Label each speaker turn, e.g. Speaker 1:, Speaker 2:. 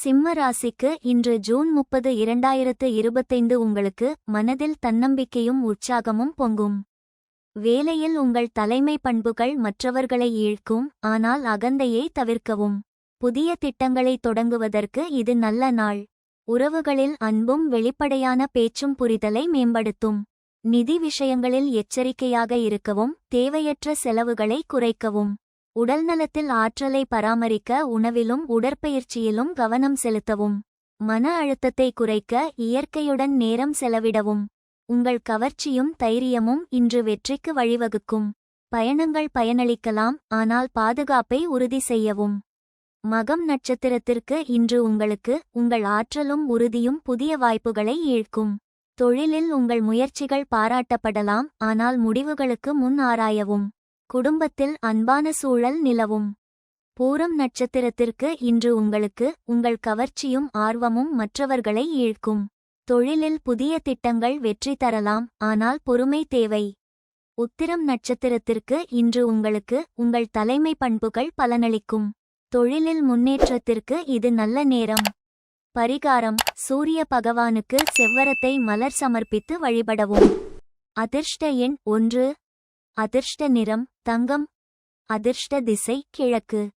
Speaker 1: சிம்ம ராசிக்கு இன்று ஜூன் முப்பது இரண்டாயிரத்து இருபத்தைந்து உங்களுக்கு மனதில் தன்னம்பிக்கையும் உற்சாகமும் பொங்கும். வேலையில் உங்கள் தலைமை பண்புகள் மற்றவர்களை ஈழ்க்கும் ஆனால் அகந்தையை தவிர்க்கவும். புதிய திட்டங்களை தொடங்குவதற்கு இது நல்ல நாள். உறவுகளில் அன்பும் வெளிப்படையான பேச்சும் புரிதலை மேம்படுத்தும். நிதி விஷயங்களில் எச்சரிக்கையாக இருக்கவும் தேவையற்ற செலவுகளை குறைக்கவும். உடல்நலத்தில் ஆற்றலை பராமரிக்க உணவிலும் உடற்பயிற்சியிலும் கவனம் செலுத்தவும். மன அழுத்தத்தை குறைக்க இயற்கையுடன் நேரம் செலவிடவும். உங்கள் கவர்ச்சியும் தைரியமும் இன்று வெற்றிக்கு வழிவகுக்கும். பயணங்கள் பயனளிக்கலாம் ஆனால் பாதுகாப்பை உறுதி செய்யவும். மகம் நட்சத்திரத்திற்கு இன்று உங்களுக்கு உங்கள் ஆற்றலும் உறுதியும் புதிய வாய்ப்புகளை ஈழ்க்கும். தொழிலில் உங்கள் முயற்சிகள் பாராட்டப்படலாம் ஆனால் முடிவுகளுக்கு முன் ஆராயவும். குடும்பத்தில் அன்பான சூழல் நிலவும். பூரம் நட்சத்திரத்திற்கு இன்று உங்களுக்கு உங்கள் கவர்ச்சியும் ஆர்வமும் மற்றவர்களை ஈழ்க்கும். தொழிலில் புதிய திட்டங்கள் வெற்றி தரலாம் ஆனால் பொறுமை தேவை. உத்திரம் நட்சத்திரத்திற்கு இன்று உங்களுக்கு உங்கள் தலைமை பண்புகள் பலனளிக்கும். தொழிலில் முன்னேற்றத்திற்கு இது நல்ல நேரம். பரிகாரம் சூரிய பகவானுக்கு செவ்வரத்தை மலர் சமர்ப்பித்து வழிபடவும். அதிர்ஷ்ட எண் ஒன்று அதிர்ஷ்ட நிறம் தங்கம். அதிர்ஷ்ட திசை கிழக்கு.